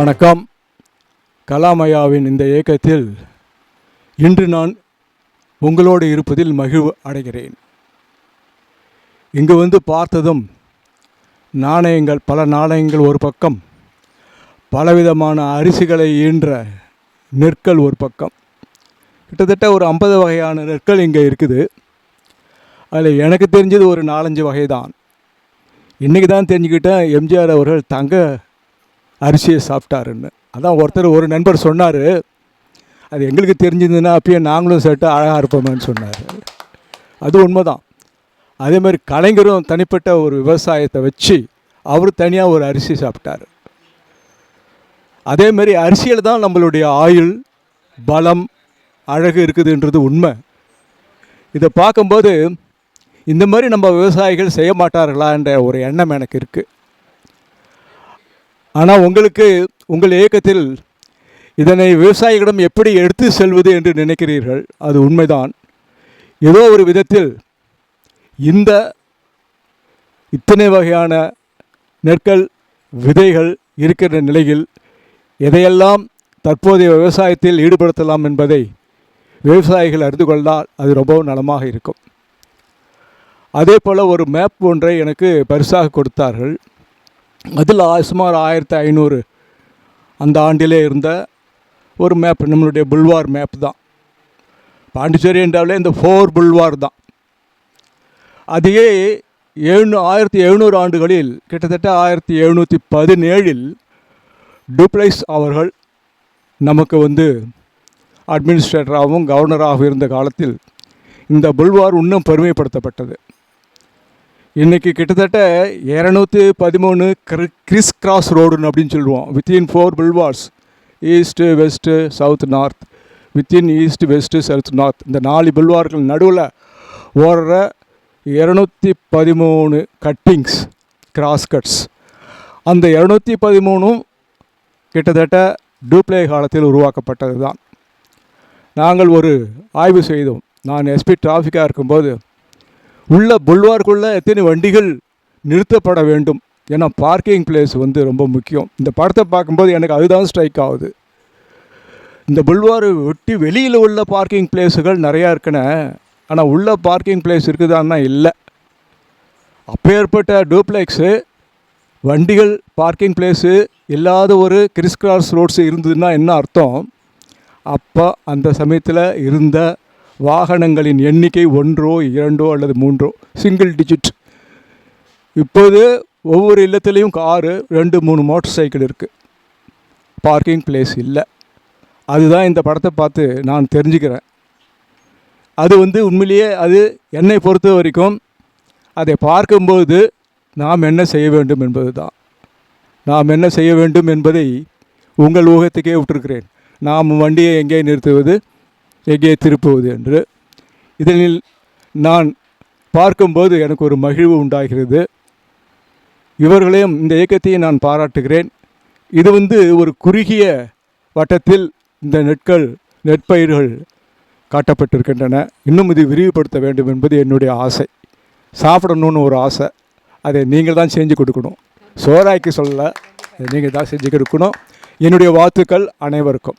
வணக்கம். கலாமயாவின் இந்த இயக்கத்தில் இன்று நான் உங்களோடு இருப்பதில் மகிழ்வு அடைகிறேன். இங்கு வந்து பார்த்ததும் நாணயங்கள் பல நாணயங்கள் ஒரு பக்கம் பலவிதமான அரிசிகளை ஈன்ற நெற்கள் ஒரு பக்கம். கிட்டத்தட்ட ஒரு ஐம்பது வகையான நெற்கள் இங்கே இருக்குது. அதில் எனக்கு தெரிஞ்சது ஒரு நாலஞ்சு வகை தான் இன்றைக்கி தான் தெரிஞ்சுக்கிட்டேன் எம்ஜிஆர் அவர்கள் தங்க அரிசியை சாப்பிட்டாருன்னு. அதான் ஒருத்தர் ஒரு நண்பர் சொன்னார். அது எங்களுக்கு தெரிஞ்சிருந்ததுன்னா அப்பயே நாங்களும் சேர்த்து அழகாக இருப்போமேன்னு சொன்னார். அது உண்மைதான். அதே மாதிரி கலைஞரும் தனிப்பட்ட ஒரு விவசாயத்தை வச்சு அவர் தனியாக ஒரு அரிசி சாப்பிட்டார். அதே மாதிரி அரிசியில் தான் நம்மளுடைய ஆயுள் பலம் அழகு இருக்குதுன்றது உண்மை. இதை பார்க்கும்போது இந்த மாதிரி நம்ம விவசாயிகள் செய்ய மாட்டார்களான்ற ஒரு எண்ணம் எனக்கு இருக்குது ஆனால் உங்களுக்கு உங்கள் இயக்கத்தில் இதனை விவசாயிகளிடம் எப்படி எடுத்து செல்வது என்று நினைக்கிறீர்கள்? அது உண்மைதான். ஏதோ ஒரு விதத்தில் இந்த இத்தனை வகையான நெற்கள் விதைகள் இருக்கிற நிலையில் எதையெல்லாம் தற்போதைய விவசாயத்தில் ஈடுபடுத்தலாம் என்பதை விவசாயிகள் அறிந்து கொண்டால் அது ரொம்பவும் நலமாக இருக்கும். அதே போல் ஒரு மேப் ஒன்றை எனக்கு பரிசாக கொடுத்தார்கள். அதில் சுமார் ஆயிரத்தி ஐநூறு அந்த ஆண்டிலே இருந்த ஒரு மேப் நம்மளுடைய புல்வார் மேப் தான். பாண்டிச்சேரி என்றாலே இந்த ஃபோர் புல்வார் தான். அதையே எழுநூ ஆயிரத்தி எழுநூறு ஆண்டுகளில் கிட்டத்தட்ட ஆயிரத்தி எழுநூற்றி பதினேழில் டூப்ளைஸ் அவர்கள் நமக்கு வந்து அட்மினிஸ்ட்ரேட்டராகவும் கவர்னராகவும் இருந்த காலத்தில் இந்த புல்வார் இன்னும் பெருமைப்படுத்தப்பட்டது. இன்றைக்கி கிட்டத்தட்ட இரநூத்தி பதிமூணு கிரி கிறிஸ் கிராஸ் ரோடுன்னு அப்படின்னு சொல்லுவோம். Within four பில்வார்ஸ் east west south north within east west south north இந்த நாலு பில்வார்கள் நடுவில் ஓடுற இரநூத்தி பதிமூணு கட்டிங்ஸ் கிராஸ் கட்ஸ் அந்த இரநூத்தி பதிமூணும் கிட்டத்தட்ட டூப்ளே காலத்தில் உருவாக்கப்பட்டது தான் நாங்கள் ஒரு ஆய்வு செய்தோம். நான் எஸ்பி டிராஃபிக்காக இருக்கும்போது உள்ள புல்வார்க்குள்ளே எத்தனை வண்டிகள் நிறுத்தப்பட வேண்டும் ஏன்னா பார்க்கிங் பிளேஸ் வந்து ரொம்ப முக்கியம். இந்த படத்தை பார்க்கும்போது எனக்கு அதுதான் ஸ்ட்ரைக் ஆகுது. இந்த புல்வார் ஒட்டி வெளியில் உள்ள பார்க்கிங் பிளேஸுகள் நிறையா இருக்குன்னு ஆனால் உள்ள பார்க்கிங் பிளேஸ் இருக்குதான்னா இல்லை. அப்பேற்பட்ட டூப்ளெக்ஸு வண்டிகள் பார்க்கிங் பிளேஸு இல்லாத ஒரு கிறிஸ் கிராஸ் ரோட்ஸ் இருந்ததுன்னா என்ன அர்த்தம்? அப்போ அந்த சமயத்தில் இருந்த வாகனங்களின் எண்ணிக்கை ஒன்றோ இரண்டோ அல்லது மூன்றோ சிங்கிள் டிஜிட் இப்போது ஒவ்வொரு இல்லத்துலேயும் காரு ரெண்டு மூணு மோட்டார் சைக்கிள் இருக்குது பார்க்கிங் பிளேஸ் இல்லை. அதுதான் இந்த படத்தை பார்த்து நான் தெரிஞ்சுக்கிறேன். அது வந்து உண்மையிலேயே அது என்னை பொறுத்த வரைக்கும் அதை பார்க்கும்போது நாம் என்ன செய்ய வேண்டும் என்பது தான் நாம் என்ன செய்ய வேண்டும் என்பதை உங்கள் ஊகத்துக்கே விட்டிருக்கிறேன். நாம் வண்டியை எங்கே நிறுத்துவது? எங்கே திருப்புவது என்று. இதனில் நான் பார்க்கும்போது எனக்கு ஒரு மகிழ்வு உண்டாகிறது. இவர்களையும் இந்த இயக்கத்தையும் நான் பாராட்டுகிறேன். இது வந்து ஒரு குறுகிய வட்டத்தில் இந்த நெற்கள் நெற்பயிர்கள் காட்டப்பட்டிருக்கின்றன. இன்னும் இது விரிவுபடுத்த வேண்டும் என்பது என்னுடைய ஆசை. சாப்பிடணும்னு ஒரு ஆசை. அதை நீங்கள் தான் செஞ்சு கொடுக்கணும். சோறாய்க்கு சொல்லலை. நீங்கள் தான் செஞ்சு கொடுக்கணும். என்னுடைய வாழ்த்துக்கள் அனைவருக்கும்.